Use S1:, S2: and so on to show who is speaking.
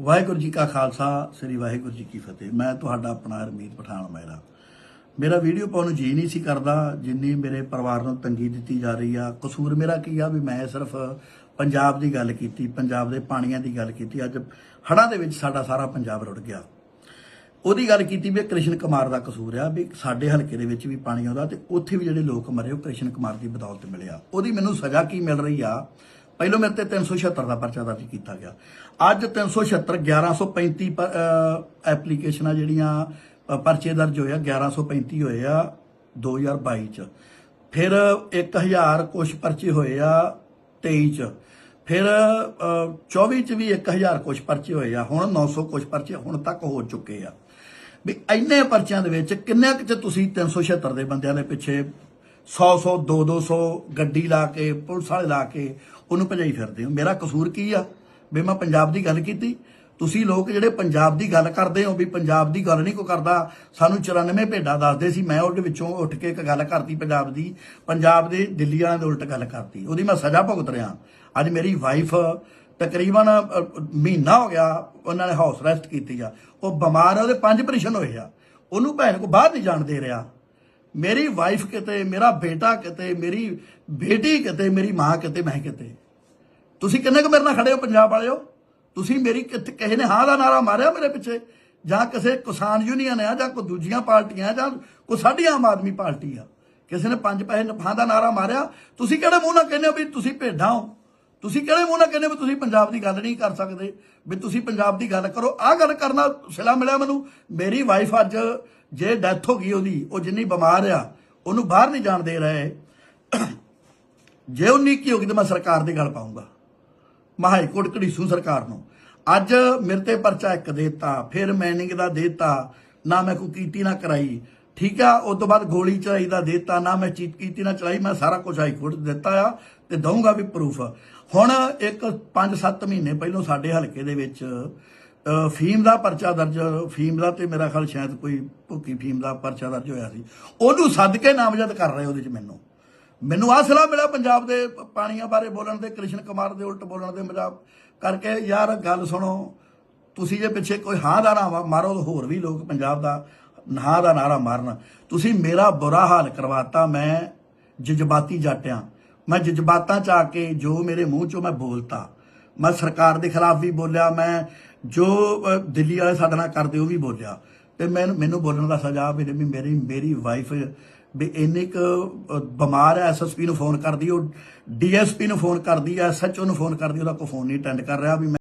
S1: ਵਾਹਿਗੁਰੂ ਜੀ ਕਾ ਖਾਲਸਾ, ਸ੍ਰੀ ਵਾਹਿਗੁਰੂ ਜੀ ਕੀ ਫਤਿਹ। ਮੈਂ ਤੁਹਾਡਾ ਆਪਣਾ ਹਰਮੀਤ ਪਠਾਨ ਮਹਿਰਾ। ਮੇਰਾ ਵੀਡੀਓ ਪਾਉਣ ਨੂੰ ਜੀ ਨਹੀਂ ਸੀ ਕਰਦਾ, ਜਿੰਨੀ ਮੇਰੇ ਪਰਿਵਾਰ ਨੂੰ ਤੰਗੀ ਦਿੱਤੀ ਜਾ ਰਹੀ ਆ। ਕਸੂਰ ਮੇਰਾ ਕੀ ਆ ਵੀ ਮੈਂ ਸਿਰਫ ਪੰਜਾਬ ਦੀ ਗੱਲ ਕੀਤੀ, ਪੰਜਾਬ ਦੇ ਪਾਣੀਆਂ ਦੀ ਗੱਲ ਕੀਤੀ। ਅੱਜ ਹੜ੍ਹਾਂ ਦੇ ਵਿੱਚ ਸਾਡਾ ਸਾਰਾ ਪੰਜਾਬ ਰੁੜ ਗਿਆ। ਉਹਦੀ ਗੱਲ ਕੀਤੀ ਵੀ ਇਹ ਕ੍ਰਿਸ਼ਨ ਕੁਮਾਰ ਦਾ ਕਸੂਰ ਆ, ਵੀ ਸਾਡੇ ਹਲਕੇ ਦੇ ਵਿੱਚ ਵੀ ਪਾਣੀ ਆਉਂਦਾ ਤੇ ਉੱਥੇ ਵੀ ਜਿਹੜੇ ਲੋਕ ਮਰੇ, ਉਹ ਕ੍ਰਿਸ਼ਨ ਕੁਮਾਰ ਦੀ ਬਦੌਲਤ ਮਿਲਿਆ। ਉਹਦੀ ਮੈਨੂੰ ਸਜ਼ਾ ਕੀ ਮਿਲ ਰਹੀ ਆ? ਪਹਿਲੋਂ ਮੇਰੇ ਤੇ 376 ਦਾ ਪਰਚਾ ਦਰਜ ਕੀਤਾ ਗਿਆ। ਅੱਜ 376 1135 ਪ- ਐਪਲੀਕੇਸ਼ਨਾਂ ਜਿਹੜੀਆਂ ਪਰਚੇ ਦਰਜ ਹੋਏ ਆ 1135 ਹੋਏ ਆ 2022 ਚ। ਫਿਰ 1000 ਕੁਛ ਪਰਚੇ ਹੋਏ ਆ 23 ਚ। ਫਿਰ ਅਹ, 24 ਚ ਵੀ 1000 ਕੁਛ ਪਰਚੇ ਹੋਏ ਆ ਹੁਣ 900 ਕੁਛ ਪਰਚੇ ਹੁਣ ਤੱਕ ਹੋ ਚੁੱਕੇ ਆ। ਵੀ ਇੰਨੇ ਪਰਚਿਆਂ ਦੇ ਵਿੱਚ ਕਿੰਨੇ ਕੁ ਚ ਤੁਸੀਂ 376 ਦੇ ਬੰਦਿਆਂ ਦੇ ਪਿੱਛੇ 100 100 2 200 ਗੱਡੀ ਲਾ ਕੇ, ਪੁਲਿਸ ਵਾਲੇ ਲਾ ਕੇ ਉਹਨੂੰ ਭਜਾਈ ਫਿਰਦੇ ਹੋ। ਮੇਰਾ ਕਸੂਰ ਕੀ ਆ? ਵੀ ਮੈਂ ਪੰਜਾਬ ਦੀ ਗੱਲ ਕੀਤੀ। ਤੁਸੀਂ ਲੋਕ ਜਿਹੜੇ ਪੰਜਾਬ ਦੀ ਗੱਲ ਕਰਦੇ ਹੋ ਵੀ ਪੰਜਾਬ ਦੀ ਗੱਲ ਨਹੀਂ ਕੋ ਕਰਦਾ, ਸਾਨੂੰ 94 ਭੇਡਾਂ ਦੱਸਦੇ ਸੀ। ਮੈਂ ਉਹਦੇ ਵਿੱਚੋਂ ਉੱਠ ਕੇ ਇੱਕ ਗੱਲ ਕਰਤੀ ਪੰਜਾਬ ਦੀ। ਪੰਜਾਬ ਦੇ ਦਿੱਲੀ ਵਾਲਿਆਂ ਦੇ ਉਲਟ ਗੱਲ ਕਰਤੀ। ਉਹਦੀ ਮੈਂ ਸਜ਼ਾ ਭੁਗਤ ਰਿਹਾ। ਅੱਜ ਮੇਰੀ ਵਾਈਫ ਤਕਰੀਬਨ ਮਹੀਨਾ ਹੋ ਗਿਆ ਉਹਨਾਂ ਨੇ ਹਾਊਸ ਅਰੈਸਟ ਕੀਤੀ ਆ। ਉਹ ਬਿਮਾਰ ਆ, ਉਹਦੇ ਪੰਜ ਆਪਰੇਸ਼ਨ ਹੋਏ ਆ। ਉਹਨੂੰ ਭੈਣ ਕੋ ਬਾਹਰ ਨਹੀਂ ਜਾਣ ਦੇ ਰਿਹਾ। ਮੇਰੀ ਵਾਈਫ ਕਿਤੇ ਮੇਰਾ ਬੇਟਾ ਕਿਤੇ ਮੇਰੀ ਬੇਟੀ ਕਿਤੇ ਮੇਰੀ ਮਾਂ ਕਿਤੇ ਮੈਂ ਕਿਤੇ ਤੁਸੀਂ ਕਿੰਨੇ ਕੁ ਮੇਰੇ ਨਾਲ ਖੜੇ ਹੋ ਪੰਜਾਬ ਵਾਲਿਓ ਤੁਸੀਂ ਮੇਰੀ ਕਿੱਥੇ ਕਿਸੇ ਨੇ ਹਾਂ ਦਾ ਨਾਰਾ ਮਾਰਿਆ ਮੇਰੇ ਪਿੱਛੇ ਜਾਂ ਕਿਸੇ ਕਿਸਾਨ ਯੂਨੀਅਨ ਆ ਜਾਂ ਕੋਈ ਦੂਜੀਆਂ ਪਾਰਟੀਆਂ ਜਾਂ ਕੋਈ ਸਾਡੀ ਆਮ ਆਦਮੀ ਪਾਰਟੀ ਆ ਕਿਸੇ ਨੇ ਪੰਜ ਪੈਸੇ ਨਫਾ ਦਾ ਨਾਰਾ ਮਾਰਿਆ ਤੁਸੀਂ ਕਿਹੜੇ ਮੂੰਹ ਨਾਲ ਕਹਿੰਦੇ ਹੋ ਵੀ ਤੁਸੀਂ ਭੇਡਾਂ ਹੋ ਤੁਸੀਂ ਕਿਹੜੇ ਮੂੰਹ ਨਾਲ ਕਹਿੰਦੇ ਹੋ ਵੀ ਤੁਸੀਂ ਪੰਜਾਬ ਦੀ ਗੱਲ ਨਹੀਂ ਕਰ ਸਕਦੇ ਵੀ ਤੁਸੀਂ ਪੰਜਾਬ ਦੀ ਗੱਲ ਕਰੋ ਆਹ ਗੱਲ ਕਰਨਾ ਸਿਲਾ ਮਿਲਿਆ ਮੈਨੂੰ ਮੇਰੀ ਵਾਈਫ ਅੱਜ ਜੇ ਡੈਥ ਹੋ ਗਈ ਉਹਦੀ, ਉਹ ਜਿੰਨੀ ਬਿਮਾਰ ਆ, ਉਹਨੂੰ ਬਾਹਰ ਨਹੀਂ ਜਾਣ ਦੇ ਰਹੇ। ਜੇ ਉਹ ਨੀਕੀ ਹੋ ਗਈ ਤਾਂ ਮੈਂ ਸਰਕਾਰ ਦੀ ਗੱਲ ਪਾਉਂਗਾ। ਮੈਂ ਹਾਈ ਕੋਰਟ ਘੜੀਸੂ ਸਰਕਾਰ ਨੂੰ। ਅੱਜ ਮੇਰੇ ਤੇ ਪਰਚਾ ਇੱਕ ਦੇਤਾ, ਫਿਰ ਮੈਨਿੰਗ ਦਾ ਦੇਤਾ, ਨਾ ਮੈਂ ਕੋਈ ਕੀਤੀ, ਨਾ ਕਰਾਈ। ਠੀਕ ਆ ਉਸ ਤੋਂ ਬਾਅਦ ਗੋਲੀ ਚਲਾਈ ਦਾ ਦੇਤਾ, ਨਾ ਮੈਂ ਚੀਤ ਕੀਤੀ, ਨਾ ਚਲਾਈ, ਮੈਂ ਸਾਰਾ ਕੁਝ ਹਾਈ ਕੋਰਟ ਦਿੱਤਾ ਆ ਤੇ ਦਊਂਗਾ ਵੀ ਪ੍ਰੂਫ ਹੁਣ ਇੱਕ 5-7 ਮਹੀਨੇ ਪਹਿਲਾਂ ਸਾਡੇ ਹਲਕੇ ਦੇ ਵਿੱਚ ਫੀਮ ਦਾ ਪਰਚਾ ਦਰਜ, ਫੀਮ ਦਾ ਤੇ ਮੇਰਾ ਖਿਆਲ ਸ਼ਾਇਦ ਕੋਈ ਭੁੱਕੀ ਫੀਮ ਦਾ ਪਰਚਾ ਦਰਜ ਹੋਇਆ ਸੀ। ਉਹਨੂੰ ਸੱਦ ਕੇ ਨਾਮਜ਼ਦ ਕਰ ਰਹੇ ਉਹਦੇ 'ਚ ਮੈਨੂੰ। ਮੈਨੂੰ ਆਹ ਸਲਾਹ ਮਿਲਿਆ ਪੰਜਾਬ ਦੇ ਪਾਣੀਆਂ ਬਾਰੇ ਬੋਲਣ ਦੇ ਕ੍ਰਿਸ਼ਨ ਕੁਮਾਰ ਦੇ ਉਲਟ ਬੋਲਣ ਦੇ ਮਜ਼ਾਕ ਕਰਕੇ, ਯਾਰ ਗੱਲ ਸੁਣੋ, ਤੁਸੀਂ ਜੇ ਪਿੱਛੇ ਕੋਈ ਹਾਂ ਦਾ ਨਾਰਾ ਮਾਰੋ ਤਾਂ ਹੋਰ ਵੀ ਲੋਕ ਪੰਜਾਬ ਦਾ ਹਾਂ ਦਾ ਨਾਰਾ ਮਾਰਨ। ਤੁਸੀਂ ਮੇਰਾ ਬੁਰਾ ਹਾਲ ਕਰਵਾਤਾ, ਮੈਂ ਜਜ਼ਬਾਤੀ ਜਾਟਿਆਂ ਮੈਂ ਜਜ਼ਬਾਤਾਂ ਚ ਆ ਕੇ ਜੋ ਮੇਰੇ ਮੂੰਹ ਚੋਂ ਮੈਂ ਬੋਲਤਾ। ਮੈਂ ਸਰਕਾਰ ਦੇ ਖਿਲਾਫ ਵੀ ਬੋਲਿਆ, ਮੈਂ ਜੋ ਦਿੱਲੀ ਵਾਲੇ ਸਾਡੇ ਨਾਲ ਕਰਦੇ ਉਹ ਵੀ ਬੋਲਿਆ। ਤੇ ਮੈਨੂੰ ਮੈਨੂੰ ਬੋਲਣ ਦਾ ਸਜ਼ਾ ਵੀ ਵੀ ਮੇਰੀ ਮੇਰੀ ਵਾਈਫ ਵੀ ਇੰਨੇ ਕ ਬਿਮਾਰ ਹੈ ਐਸਐਸਪੀ ਨੂੰ ਫੋਨ ਕਰਦੀ, ਉਹ ਡੀਐਸਪੀ ਨੂੰ ਫੋਨ ਕਰਦੀ ਹੈ ਐਸਐਚਓ ਨੂੰ ਫੋਨ ਕਰਦੀ, ਉਹਦਾ ਕੋਈ ਫੋਨ ਨਹੀਂ ਅਟੈਂਡ ਕਰ ਰਿਹਾ ਵੀ ਮੈਂ